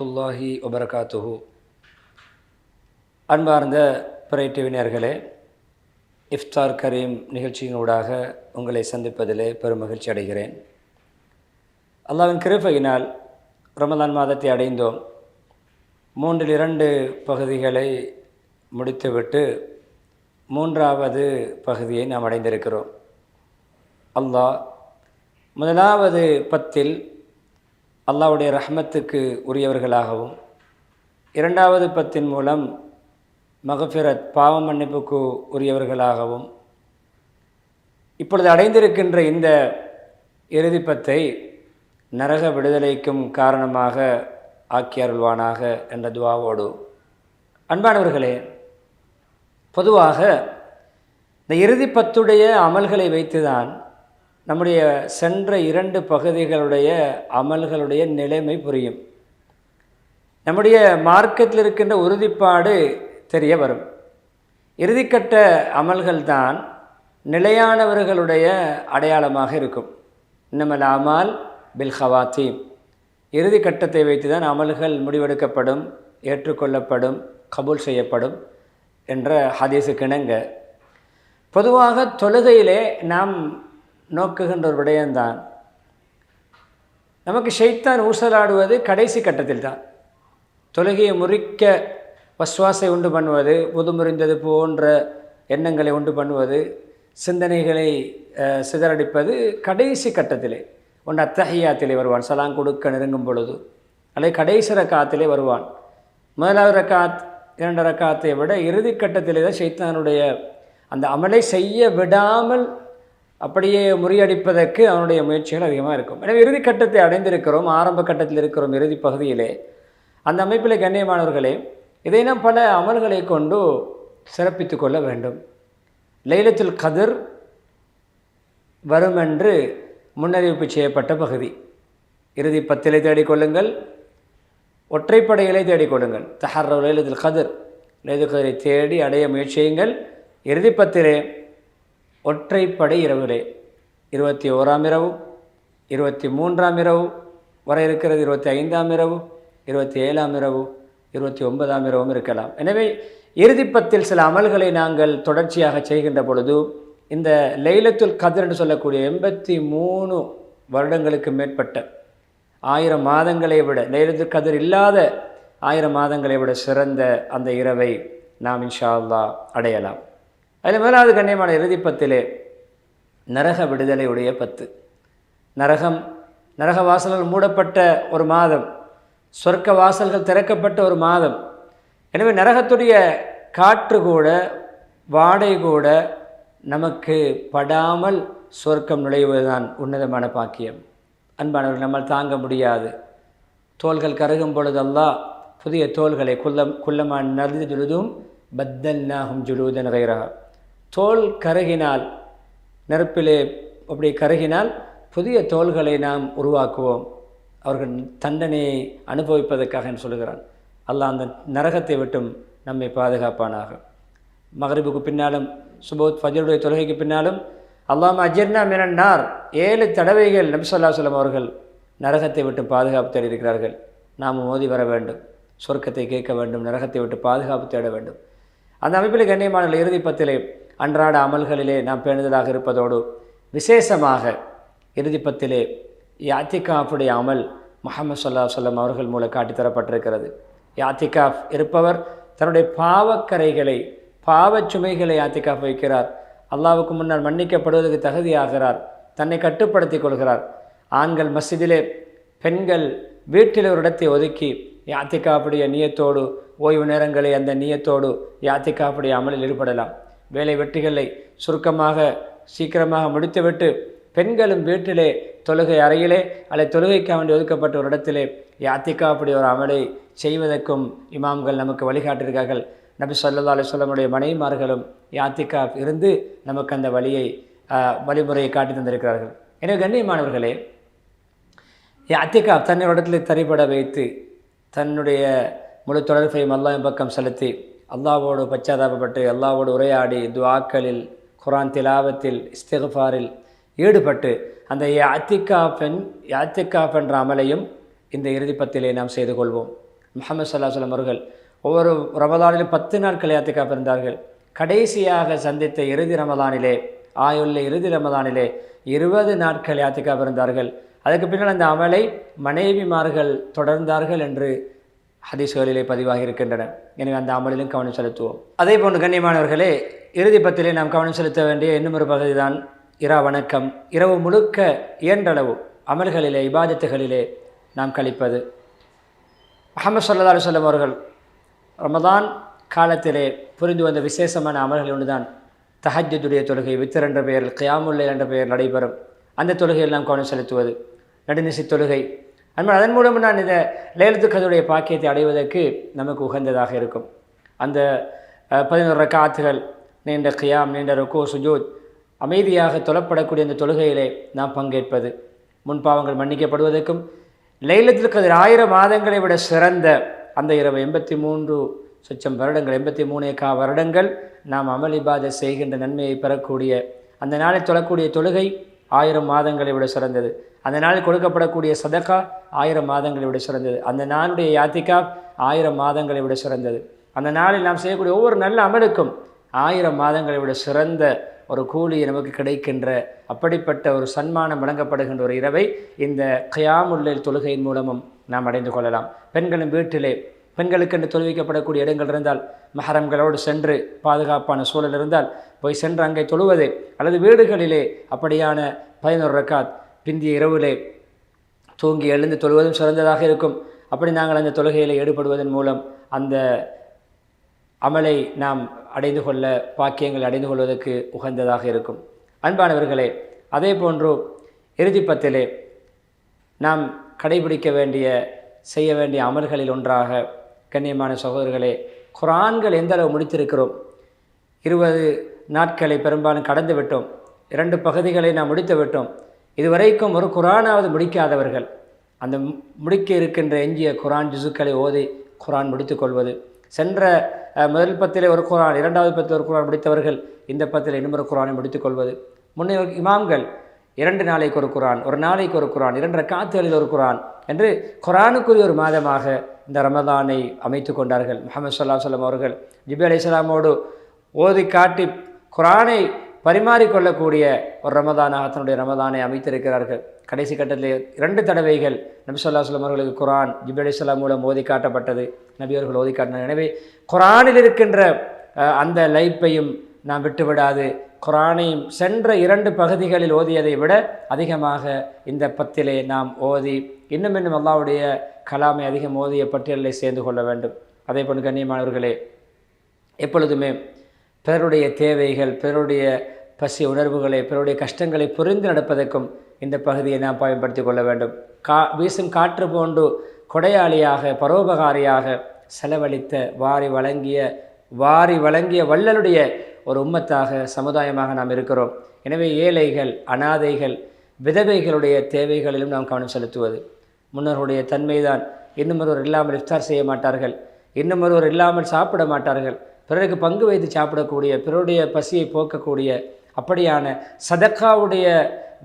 துல்லாஹி ஒபரகாத்துஹு அன்பார்ந்த பிறைட்டிவினர்களே இஃப்தார் கரீம் நிகழ்ச்சியினூடாக உங்களை சந்திப்பதிலே பெரும் மகிழ்ச்சி அடைகிறேன். அல்லாவின் கிருப்பையினால் ரமலான் மாதத்தை அடைந்தோம். மூன்றில் இரண்டு பகுதிகளை முடித்துவிட்டு மூன்றாவது பகுதியை நாம் அடைந்திருக்கிறோம். அல்லாஹ் முதலாவது பத்தில் அல்லாவுடைய ரஹ்மத்துக்கு உரியவர்களாகவும் இரண்டாவது பத்தின் மூலம் மகஃபிரத் பாவ மன்னிப்புக்கு உரியவர்களாகவும் இப்பொழுது அடைந்திருக்கின்ற இந்த இறுதிப்பத்தை நரக விடுதலைக்கும் காரணமாக ஆக்கி அருள்வானாக என்ற துவாவோடு அன்பானவர்களே பொதுவாக இந்த இறுதிப்பத்துடைய அமல்களை வைத்துதான் நம்முடைய சென்ற இரண்டு பகுதிகளுடைய அமல்களுடைய நிலைமை புரியும். நம்முடைய மார்க்கத்தில் இருக்கின்ற உறுதிப்பாடு தெரிய வரும். இறுதிக்கட்ட அமல்கள் தான் நிலையானவர்களுடைய அடையாளமாக இருக்கும். இன்னமல் அமால் பில் ஹவாத்தீம் இறுதி கட்டத்தை வைத்து தான் அமல்கள் முடிவெடுக்கப்படும் ஏற்றுக்கொள்ளப்படும் கபூல் செய்யப்படும் என்ற ஹதீஸுக்கு பொதுவாக தொழுகையிலே நாம் நோக்குகின்ற ஒரு விடயம்தான். நமக்கு ஷைத்தான் ஊசலாடுவது கடைசி கட்டத்தில் தான் தொழுகையை முறிக்க வஸ்வாசை உண்டு பண்ணுவது முதுமுறிந்தது போன்ற எண்ணங்களை உண்டு பண்ணுவது சிந்தனைகளை சிதறடிப்பது கடைசி கட்டத்திலே. ஒன்று அத்தகையாத்திலே வருவான் சலாம் கொடுக்க நெருங்கும் பொழுது. அல்லது கடைசி ரக்காத்திலே வருவான். முதலாவது ரக்காத் இரண்டு ரக்காத்தை விட இறுதி கட்டத்திலே தான் சைத்தானுடைய அந்த அமலை செய்ய விடாமல் அப்படியே முறியடிப்பதற்கு அவனுடைய முயற்சிகள் அதிகமாக இருக்கும். எனவே இறுதி கட்டத்தை அடைந்திருக்கிறோம் ஆரம்ப கட்டத்தில் இருக்கிறோம் இறுதி பகுதியிலே. அந்த அமைப்பில் கண்ணியமானவர்களே இதை பல அமல்களை கொண்டு சிறப்பித்து கொள்ள வேண்டும். லைலத்துல் கதிர் வரும் என்று முன்னறிவிப்பு செய்யப்பட்ட பகுதி. இறுதி பத்திலை தேடிக்கொள்ளுங்கள் ஒற்றைப்படைகளை தேடிக்கொள்ளுங்கள் தஹர் லைலத்துல் கதிர் லைலத்துல் கதிரை தேடி அடைய முயற்சியுங்கள் இறுதி பத்திலே ஒற்றைப்படை இரவிலே இருபத்தி ஓராம் இரவு இருபத்தி மூன்றாம் இரவு வர இருக்கிறது இருபத்தி ஐந்தாம் இரவு இருபத்தி ஏழாம் இரவு இருபத்தி ஒன்பதாம் இரவும் இருக்கலாம். எனவே இறுதிப்பத்தில் சில அமல்களை நாங்கள் தொடர்ச்சியாக செய்கின்ற பொழுது இந்த லைலத்துல் கதிர் என்று சொல்லக்கூடிய எண்பத்தி மூணு வருடங்களுக்கு மேற்பட்ட ஆயிரம் மாதங்களை விட லைலத்துல் கதிர் இல்லாத ஆயிரம் மாதங்களை விட சிறந்த அந்த இரவை நாம் இன்ஷா அல்லா அடையலாம். அதில் முதலாவது கண்ணியமான இறுதிப்பத்திலே நரக விடுதலையுடைய பத்து. நரகம் நரக வாசல்கள் மூடப்பட்ட ஒரு மாதம். சொர்க்க வாசல்கள் திறக்கப்பட்ட ஒரு மாதம். எனவே நரகத்துடைய காற்று கூட வாடை கூட நமக்கு படாமல் சொர்க்கம் நுழைவதுதான் உன்னதமான பாக்கியம். அன்பானவர்கள் நம்மால் தாங்க முடியாது. தோள்கள் கருகும் பொழுதெல்லாம் புதிய தோள்களை குல்லம் குல்லமான் நறுந்து ஜுழுதும் பத்தல் நாகும் ஜுலூதன் கைரா தோல் கருகினால் நெருப்பிலே அப்படி கருகினால் புதிய தோள்களை நாம் உருவாக்குவோம். அவர்கள் தண்டனையை அனுபவிப்பதற்காக சொல்லுகிறான். அல்லாஹ் அந்த நரகத்தை விட்டும் நம்மை பாதுகாப்பானாக. மகரிபுக்கு பின்னாலும் சுபோத் ஃபஜருடைய தொழுகைக்கு பின்னாலும் அல்லாம அஜர்னா மினன்னார் ஏழு தடவைகள் நபிசல்லா சொல்லம் அவர்கள் நரகத்தை விட்டு பாதுகாப்பு தேடி இருக்கிறார்கள். நாம் மோதி வர வேண்டும். சொர்க்கத்தை கேட்க வேண்டும் நரகத்தை விட்டு பாதுகாப்பு தேட வேண்டும். அந்த அமைப்பில் கண்ணியமான இறுதி பத்திலே அன்றாட அமல்களிலே நாம் பேணுதலாக இருப்பதோடு விசேஷமாக இறுதிப்பத்திலே யாத்திகாஃபுடைய அமல் முகமது சொல்லா சொல்லம் அவர்கள் மூலம் காட்டித்தரப்பட்டிருக்கிறது. யாத்திகாஃப் இருப்பவர் தன்னுடைய பாவக்கரைகளை பாவச் சுமைகளை யாத்திகாஃப் வைக்கிறார். அல்லாவுக்கு முன்னால் மன்னிக்கப்படுவதற்கு தகுதியாகிறார். தன்னை கட்டுப்படுத்தி கொள்கிறார். ஆண்கள் மசிதிலே பெண்கள் வீட்டில் ஒரு இடத்தை ஒதுக்கி யாத்திகாப்புடைய நியத்தோடு ஓய்வு நேரங்களை அந்த நியத்தோடு யாத்திகாப்புடைய அமலில் ஈடுபடலாம். வேலை வெட்டிகளை சுருக்கமாக சீக்கிரமாக முடித்துவிட்டு பெண்களும் வீட்டிலே தொழுகை அறையிலே அல்லது தொழுகைக்காக வேண்டி ஒதுக்கப்பட்ட ஒரு இடத்திலே யாத்திகா அப்படி ஒரு அமலை செய்வதற்கும் இமாம்கள் நமக்கு வழிகாட்டியிருக்கார்கள். நபி சொல்லா அலுவலமுடைய மனைவிமார்களும் யாத்திகா இருந்து நமக்கு அந்த வழியை வழிமுறையை காட்டி தந்திருக்கிறார்கள். எனவே கண்ணியமானவர்களே யாத்திகா தன்னுடைய இடத்துல தரிபட வைத்து தன்னுடைய முழு தொடர்பையும் அல்லாஹின் பக்கம் செலுத்தி அல்லாவோடு பச்சாதாபப்பட்டு அல்லாவோடு உரையாடி துவாக்களில் குரான் திலாவத்தில் இஸ்திஃபாரில் ஈடுபட்டு அந்த யாத்திகாஃபன் யாத்திகாஃப் என்ற அமலையும் இந்த இறுதிப்பத்திலே நாம் செய்து கொள்வோம். முகமது சல்லாஹலம் அவர்கள் ஒவ்வொரு ரமதானிலும் பத்து நாட்கள் யாத்திக்காப் இருந்தார்கள். கடைசியாக சந்தித்த இறுதி ரமதானிலே ஆயுள்ள இறுதி ரமதானிலே இருபது நாட்கள் யாத்திக்காப் இருந்தார்கள். அதுக்கு பின்னால் அந்த அமலை மனைவிமார்கள் தொடர்ந்தார்கள் என்று ஹதீஸ்களிலே பதிவாக இருக்கின்றன. எனவே அந்த அமலிலும் கவனம் செலுத்துவோம். அதே போன்று கண்ணியமானவர்களே இறுதி பத்திலே நாம் கவனம் செலுத்த வேண்டிய இன்னும் ஒரு பகுதி தான் இரா வணக்கம். இரவு முழுக்க இயன்றளவு அமல்களிலே இபாதத்துகளிலே நாம் கழிப்பது. முகமது சல்லா அலுவலம் அவர்கள் ரமதான் காலத்திலே புரிந்து வந்த விசேஷமான அமல்கள் ஒன்றுதான். தஹஜுடைய தொழுகை வித்தர் என்ற பெயரில் கியாமுல்லை என்ற பெயர் நடைபெறும். அந்த தொழுகையில் நாம் கவனம் செலுத்துவது. நடுநிசி தொழுகை அதனால் அதன் மூலம் நான் இந்த லேலத்து பாக்கியத்தை அடைவதற்கு நமக்கு உகந்ததாக இருக்கும். அந்த பதினோரு ரக்காத்துகள் நீண்ட கியாம் நீண்ட ரொக்கோ சுஜூத் அமைதியாக தொழப்படக்கூடிய அந்த தொழுகையிலே நாம் பங்கேற்பது. முன்பாவங்கள் மன்னிக்கப்படுவதற்கும் லைலத்தில் கதிர் ஆயிரம் மாதங்களை விட சிறந்த அந்த இரவு எண்பத்தி மூன்று சொச்சம் வருடங்கள் எண்பத்தி மூணு கா வருடங்கள் நாம் அமளிபாத செய்கின்ற நன்மையை பெறக்கூடிய அந்த நாளை தொழக்கூடிய தொழுகை ஆயிரம் மாதங்களை விட சிறந்தது. அந்த நாளில் கொடுக்கப்படக்கூடிய சதக்கா ஆயிரம் மாதங்களை விட சிறந்தது. அந்த நாளுடைய யாத்திகா ஆயிரம் மாதங்களை விட சிறந்தது. அந்த நாளில் நாம் செய்யக்கூடிய ஒவ்வொரு நல்ல அமலுக்கும் ஆயிரம் மாதங்களை விட சிறந்த ஒரு கூலி நமக்கு கிடைக்கின்ற அப்படிப்பட்ட ஒரு சன்மானம் வழங்கப்படுகின்ற ஒரு இரவை இந்த கயாமுல்லில் தொழுகையின் மூலமும் நாம் அடைந்து கொள்ளலாம். பெண்களின் வீட்டிலே பெண்களுக்கென்று தொழுவிக்கப்படக்கூடிய இடங்கள் இருந்தால் மஹரம்களோடு சென்று பாதுகாப்பான சூழல் இருந்தால் போய் சென்று அங்கே தொழுவது அல்லது வீடுகளிலே அப்படியான பதினோரு ரக்காத் பிந்திய இரவிலே தூங்கி எழுந்து தொழுவதும் சிறந்ததாக இருக்கும். அப்படி நாங்கள் அந்த தொழுகையில் ஈடுபடுவதன் மூலம் அந்த அமலை நாம் அடைந்து கொள்ள பாக்கியங்கள் அடைந்து கொள்வதற்கு உகந்ததாக இருக்கும். அன்பானவர்களே அதே போன்று இறுதிப்பத்திலே நாம் கடைபிடிக்க வேண்டிய செய்ய வேண்டிய அமல்களில் ஒன்றாக கண்ணியமான சகோதரர்களே குரான்கள் எந்த அளவு முடித்திருக்கிறோம்? இருபது நாட்களை பெரும்பாலும் கடந்து விட்டோம். இரண்டு பகுதிகளை நாம் முடித்து விட்டோம். இதுவரைக்கும் ஒரு குரானாவது முடிக்காதவர்கள் அந்த முடிக்க இருக்கின்ற எஞ்சிய குரான் ஜிசுக்களை ஓதி குரான் முடித்துக்கொள்வது சென்ற முதல் பத்திலே ஒரு குரான் இரண்டாவது பத்தில் ஒரு குரான் முடித்தவர்கள் இந்த பத்தில் இன்னும் ஒரு குரானை முடித்துக்கொள்வது முன்னே இமாம்கள் இரண்டு நாளைக்கு ஒரு குரான் ஒரு நாளைக்கு ஒரு குரான் இரண்டரை காத்துகளில் ஒரு குரான் என்று குரானுக்குரிய ஒரு மாதமாக இந்த ரமதானை அமைத்து கொண்டார்கள். முகமது சொல்லா சொல்லம் அவர்கள் ஜிபி அலி இஸ்லாமோடு ஓதி காட்டி குரானை பரிமாறிக்கொள்ளக்கூடிய ஒரு ரமதானாக தன்னுடைய ரமதானை அமைத்திருக்கிறார்கள். கடைசி கட்டத்தில் இரண்டு தடவைகள் நபி சொல்லா சொல்லம் அவர்களுக்கு குரான் ஜிபி அலி இஸ்லாம் மூலம் ஓதி காட்டப்பட்டது. நபி அவர்கள் ஓதி காட்டினார் எனவே குரானில் இருக்கின்ற அந்த லைப்பையும் நாம் விட்டுவிடாது. குரானையும் சென்ற இரண்டு பகுதிகளில் ஓதியதை விட அதிகமாக இந்த பத்திலே நாம் ஓதி இன்னும் இன்னும் அல்லாவுடைய கலாமை அதிகம் ஓதிய பட்டியலை சேர்ந்து கொள்ள வேண்டும். அதே போல் கண்ணியமானவர்களே எப்பொழுதுமே பிறருடைய தேவைகள் பிறருடைய பசி உணர்வுகளை பிறருடைய கஷ்டங்களை புரிந்து நடப்பதற்கும் இந்த பகுதியை நாம் பயன்படுத்தி கொள்ள வேண்டும். கா வீசும் காற்று போன்று கொடையாளியாக பரோபகாரியாக செலவழித்த வாரி வழங்கிய வாரி வழங்கிய வள்ளலுடைய ஒரு உம்மத்தாக சமுதாயமாக நாம் இருக்கிறோம். எனவே ஏழைகள் அனாதைகள் விதவைகளுடைய தேவைகளிலும் நாம் கவனம் செலுத்துவது. முன்னோருடைய தன்மைதான். இன்னும் ஒருவர் இல்லாமல் இஃப்தார் செய்ய மாட்டார்கள். இன்னும் ஒருவர் இல்லாமல் சாப்பிட மாட்டார்கள். பிறருக்கு பங்கு வைத்து சாப்பிடக்கூடிய பிறருடைய பசியை போக்கக்கூடிய அப்படியான சதக்காவுடைய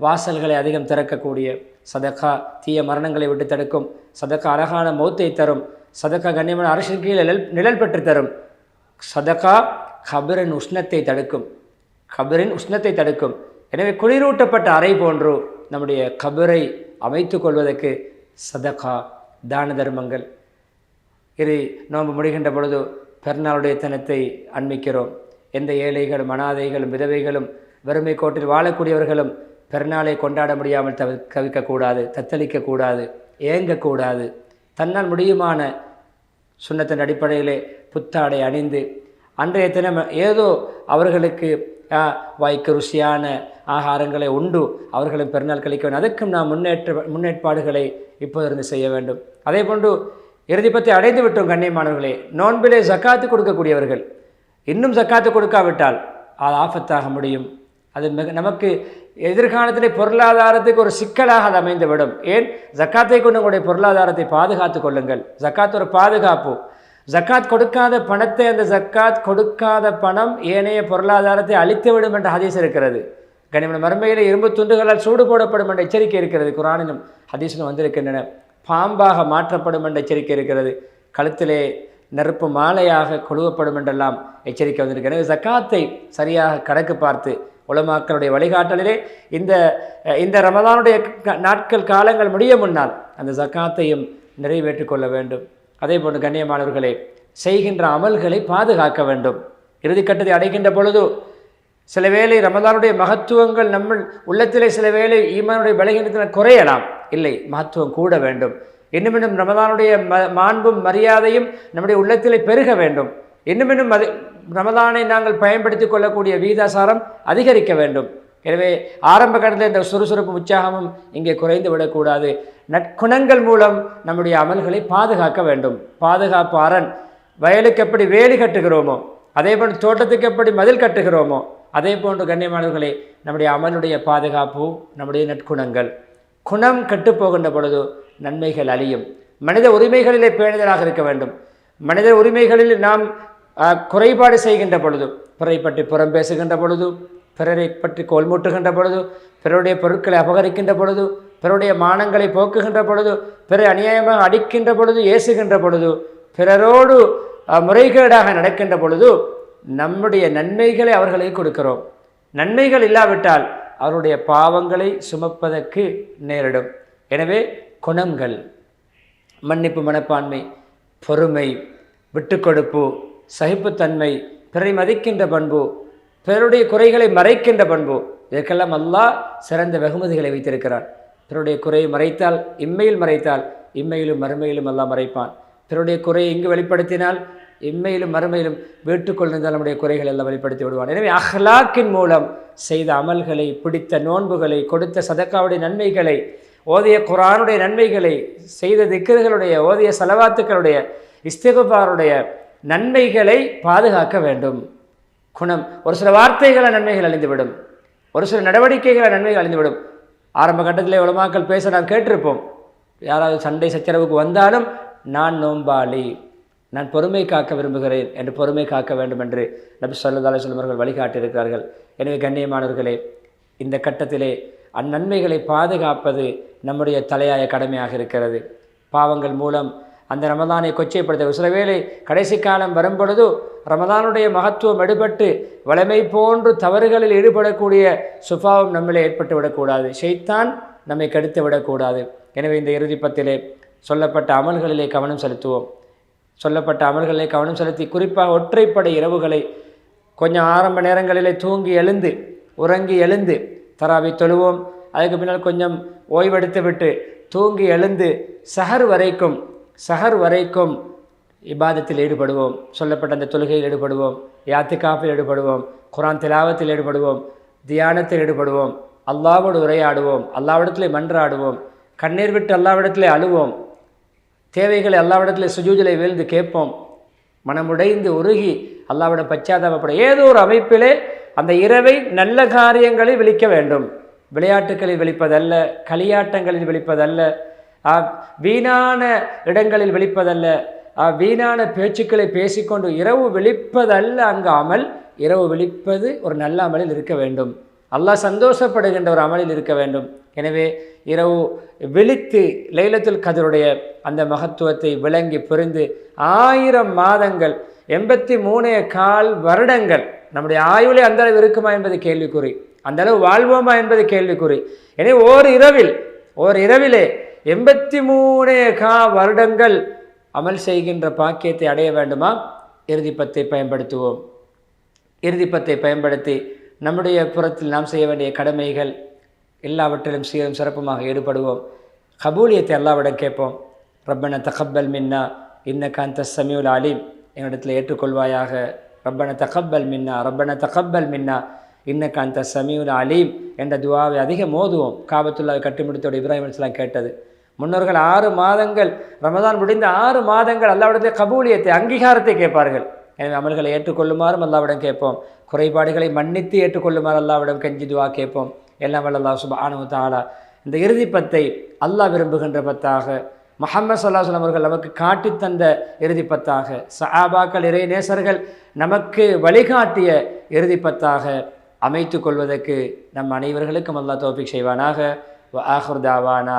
வாசல்களை அதிகம் திறக்கக்கூடிய சதக்கா தீய மரணங்களை விட்டு தடுக்கும் சதக்கா அழகான மௌத்தை தரும் சதக்கா கண்ணியமான அரசின் கீழே நிழல் நிழல் பெற்று தரும் சதக்கா கபரின் உஷ்ணத்தை தடுக்கும். கபரின் உஷ்ணத்தை தடுக்கும். எனவே குளிரூட்டப்பட்ட அறை போன்று நம்முடைய கபரை அமைத்து கொள்வதற்கு சதகா தான தர்மங்கள். இது நோன்பு முடிகின்ற பொழுது பெருநாளுடைய தினத்தை அண்மிக்கிறோம் எந்த ஏழைகளும் அனாதைகளும் விதவைகளும் வறுமை கோட்டில் வாழக்கூடியவர்களும் பெருநாளை கொண்டாட முடியாமல் தவி கவிக்கக்கூடாது தத்தளிக்கக்கூடாது ஏங்கக்கூடாது. தன்னால் முடியுமான சுண்ணத்தின் அடிப்படையிலே புத்தாடை அணிந்து அன்றைய தினம் ஏதோ அவர்களுக்கு வாய்க்கு ருசியான ஆகாரங்களை உண்டு. அவர்களும் பெருநாள் கழிக்க வேண்டும். அதுக்கும் நாம் முன்னேற்ற முன்னேற்பாடுகளை இப்போதிருந்து செய்ய வேண்டும். அதே போன்று இறுதிப்பத்தை அடைந்து விட்டோம் கண்ணியமானவர்களே நோன்பிலே ஜக்காத்து கொடுக்கக்கூடியவர்கள். இன்னும் ஜக்காத்து கொடுக்காவிட்டால் அது ஆபத்தாக முடியும். அது மிக நமக்கு எதிர்காலத்திலே பொருளாதாரத்துக்கு ஒரு சிக்கலாக அது அமைந்துவிடும். ஏன்? ஜக்காத்தை கொண்டு உங்களுடைய பொருளாதாரத்தை பாதுகாத்து கொள்ளுங்கள். ஜக்காத்து ஒரு பாதுகாப்பு. ஜக்காத் கொடுக்காத பணத்தை அந்த ஜக்காத் கொடுக்காத பணம் ஏனைய பொருளாதாரத்தை அழித்துவிடும் என்ற ஹதீஸ் இருக்கிறது. கனிமன் மறுமையில் இரும்பு துண்டுகளால் சூடு போடப்படும் என்ற எச்சரிக்கை இருக்கிறது. குரானிலும் ஹதீஸிலும் வந்திருக்கின்றன. பாம்பாக மாற்றப்படும் என்ற எச்சரிக்கை இருக்கிறது. கழுத்திலே நெருப்பு மாலையாக கொழுவப்படும் என்றெல்லாம் எச்சரிக்கை வந்திருக்கு எனவே ஜக்காத்தை சரியாக கணக்கு பார்த்து உலமாக்களுடைய வழிகாட்டலிலே இந்த இந்த ரமதானுடைய க- நாட்கள் காலங்கள் முடிய முன்னால் அந்த ஜக்காத்தையும் நிறைவேற்றிக் கொள்ள வேண்டும். அதே போன்று கண்ணியமானவர்களே செய்கின்ற அமல்களை பாதுகாக்க வேண்டும். இறுதிக்கட்டத்தை அடைகின்ற பொழுது சில வேளை ரமதானுடைய மகத்துவங்கள் நம்ம உள்ளத்திலே சில வேளை ஈமானுடைய பலகீனத்தில் குறையலாம். இல்லை மகத்துவம் கூட வேண்டும். இன்னும் இன்னும் ரமதானுடைய ம மாண்பும் மரியாதையும் நம்முடைய உள்ளத்திலே பெருக வேண்டும். இன்னும் இன்னும் அது ரமதானை நாங்கள் பயன்படுத்தி கொள்ளக்கூடிய வீதாசாரம் அதிகரிக்க வேண்டும். எனவே ஆரம்ப கட்டத்தில் இந்த சுறுசுறுப்பு உற்சாகமும் இங்கே குறைந்து விடக்கூடாது. நற்குணங்கள் மூலம் நம்முடைய அமல்களை பாதுகாக்க வேண்டும். பாதுகாப்பு அரண் வயலுக்கு எப்படி வேலி கட்டுகிறோமோ அதே போன்று தோட்டத்துக்கு எப்படி மதில் கட்டுகிறோமோ அதே போன்று கண்ணியமானவர்களே நம்முடைய அமலுடைய பாதுகாப்பு நம்முடைய நற்குணங்கள் குணம் கட்டுப்போகின்ற பொழுது நன்மைகள் அழியும். மனித உரிமைகளிலே பேணுதலாக இருக்க வேண்டும். மனித உரிமைகளில் நாம் குறைபாடு செய்கின்ற பொழுது பிறை பற்றி புறம் பேசுகின்ற பொழுது பிறரை பற்றி கோல்மூட்டுகின்ற பொழுது பிறருடைய பொருட்களை அபகரிக்கின்ற பொழுது பிறருடைய மானங்களை போக்குகின்ற பொழுது பிறரை அநியாயமாக அடிக்கின்ற பொழுது ஏசுகின்ற பொழுது பிறரோடு முறைகேடாக நடக்கின்ற பொழுது நம்முடைய நன்மைகளை அவர்களுக்கு கொடுக்கிறோம். நன்மைகள் இல்லாவிட்டால் அவருடைய பாவங்களை சுமப்பதற்கு நேரிடும். எனவே குணங்கள் மன்னிப்பு மனப்பான்மை பொறுமை விட்டுக்கொடுப்பு சகிப்புத்தன்மை பிறரை மதிக்கின்ற பண்பு பிறருடைய குறைகளை மறைக்கின்ற பண்பு. இதற்கெல்லாம் அல்லாஹ் சிறந்த வெகுமதிகளை வைத்திருக்கிறார் பிறருடைய குறையை மறைத்தால் இம்மையில் மறைத்தால் இம்மையிலும் மறுமையிலும் அல்லாஹ் மறைப்பான். பிறருடைய குறையை இங்கு வெளிப்படுத்தினால் இம்மையிலும் மறுமையிலும் வீட்டுக்குள் இருந்தால் நம்முடைய குறைகள் எல்லாம் வெளிப்படுத்தி விடுவான். எனவே அஹ்லாக்கின் மூலம் செய்த அமல்களை பிடித்த நோன்புகளை கொடுத்த சதக்காவுடைய நன்மைகளை ஓதிய குரானுடைய நன்மைகளை செய்த திக்கர்களுடைய ஓதிய செலவாத்துக்களுடைய இஸ்திகுபாருடைய நன்மைகளை பாதுகாக்க வேண்டும். குணம். ஒரு சில வார்த்தைகளை நன்மைகள் அழிந்துவிடும். ஒரு சில நடவடிக்கைகளை நன்மைகள் அழிந்துவிடும். ஆரம்ப கட்டத்திலே உலமாக்கள் பேச நாம் கேட்டிருப்போம். யாராவது சண்டை சச்சரவுக்கு வந்தாலும் நான் நோம்பாளி நான் பொறுமை காக்க விரும்புகிறேன் என்று பொறுமை காக்க வேண்டும் என்று நபி சொல்லா அலுவலம் வழிகாட்டியிருக்கிறார்கள். எனவே கண்ணியமானவர்களே இந்த கட்டத்திலே அந்நன்மைகளை பாதுகாப்பது நம்முடைய தலையாய கடமையாக இருக்கிறது. பாவங்கள் மூலம் அந்த ரமதானை கொச்சைப்படுத்த சில வேளை கடைசி காலம் வரும்பொழுது ரமதானுடைய மகத்துவம் எடுபட்டு வளமை போன்று தவறுகளில் ஈடுபடக்கூடிய சுபாவம் நம்மளே ஏற்பட்டு விடக்கூடாது. ஷைத்தான் நம்மை கெடுத்து விடக்கூடாது. எனவே இந்த இறுதிப்பத்திலே சொல்லப்பட்ட அமல்களிலே கவனம் செலுத்துவோம். சொல்லப்பட்ட அமல்களிலே கவனம் செலுத்தி குறிப்பாக ஒற்றைப்படை இரவுகளை கொஞ்சம் ஆரம்ப நேரங்களிலே தூங்கி எழுந்து உறங்கி எழுந்து தராவி தொழுவோம். அதுக்கு பின்னால் கொஞ்சம் ஓய்வெடுத்து விட்டு தூங்கி எழுந்து சஹர் வரைக்கும் சஹர் வரைக்கும் இபாதத்தில் ஈடுபடுவோம். சொல்லப்பட்ட அந்த தொழுகையில் ஈடுபடுவோம். யாத்திகாப்பில் ஈடுபடுவோம். குரான் திலாவத்தில் ஈடுபடுவோம். தியானத்தில் ஈடுபடுவோம். அல்லாவோடு உரையாடுவோம். அல்லாவிடத்திலே மன்றாடுவோம். கண்ணீர் விட்டு அல்லாவிடத்திலே அழுவோம். தேவைகளை அல்லாவிடத்திலே சுஜூஜிலை வீழ்ந்து கேட்போம். மனமுடைந்து உருகி அல்லாவிட பச்சாதாபப்படும். ஏதோ ஒரு அமைப்பிலே அந்த இரவை நல்ல காரியங்களை விழிக்க வேண்டும். விளையாட்டுகளில் விழிப்பதல்ல களியாட்டங்களில் விழிப்பதல்ல வீணான இடங்களில் விழிப்பதல்ல. வீணான பேச்சுக்களை பேசிக்கொண்டு இரவு விழிப்பதல்ல அங்கு அமல். இரவு விழிப்பது ஒரு நல்ல அமலில் இருக்க வேண்டும். அல்லாஹ் சந்தோஷப்படுகின்ற ஒரு அமலில் இருக்க வேண்டும். எனவே இரவு விழித்து லைலத்துல் கதருடைய அந்த மகத்துவத்தை விளங்கி புரிந்து ஆயிரம் மாதங்கள் எண்பத்தி மூணே கால் வருடங்கள் நம்முடைய ஆயுளே அந்தளவு இருக்குமா என்பது கேள்விக்குறி. அந்தளவு வாழ்வோமா என்பது கேள்விக்குறி. எனவே ஓர் இரவில் ஓர் இரவிலே எண்பத்தி மூணே கா வருடங்கள் அமல் செய்கின்ற பாக்கியத்தை அடைய வேண்டுமா? இறுதிப்பத்தை பயன்படுத்துவோம். இறுதிப்பத்தை பயன்படுத்தி நம்முடைய புறத்தில் நாம் செய்ய வேண்டிய கடமைகள் எல்லாவற்றிலும் சீரும் சிறப்புமாக ஈடுபடுவோம். கபூலியத்தை அல்லாவிடம் கேட்போம். ரப்பன தகப்பல் மின்னா இன்ன காந்த சமியுல் அலீம். என்னிடத்தில் ஏற்றுக்கொள்வாயாக. ரப்பன தகப்பல் மின்னா ரப்பன தகப்பல் மின்னா இன்ன காந்த சமியுல் அலீம் என்ற துவாவை அதிகம் மோதுவோம். காபத்துல்லாவை கட்டி முடித்தோடு இப்ராஹிம் கேட்டது. முன்னோர்கள் ஆறு மாதங்கள் ரமதான் முடிந்த ஆறு மாதங்கள் அல்லாவிடத்தை கபூலியத்தை அங்கீகாரத்தை கேட்பார்கள். எனவே அமல்களை ஏற்றுக்கொள்ளுமாறும் அல்லாவிடம் கேட்போம். குறைபாடுகளை மன்னித்து ஏற்றுக்கொள்ளுமாறு அல்லாவிடம் கஞ்சி துவா கேட்போம். எல்லாம் வல்ல அல்லாஹ் சுப்ஹானஹு தஆலா இந்த இறுதி பத்தை அல்லாஹ் விரும்புகின்ற பத்தாக மஹமது ஸல்லல்லாஹு அவர்கள் நமக்கு காட்டித்தந்த இறுதி பத்தாக சஹாபாக்கள் இறை நேசர்கள் நமக்கு வழிகாட்டிய இறுதி பத்தாக கொள்வதற்கு நம் அனைவர்களுக்கும் அல்லா தோஃபிக் செய்வானாக. வ தாவானா.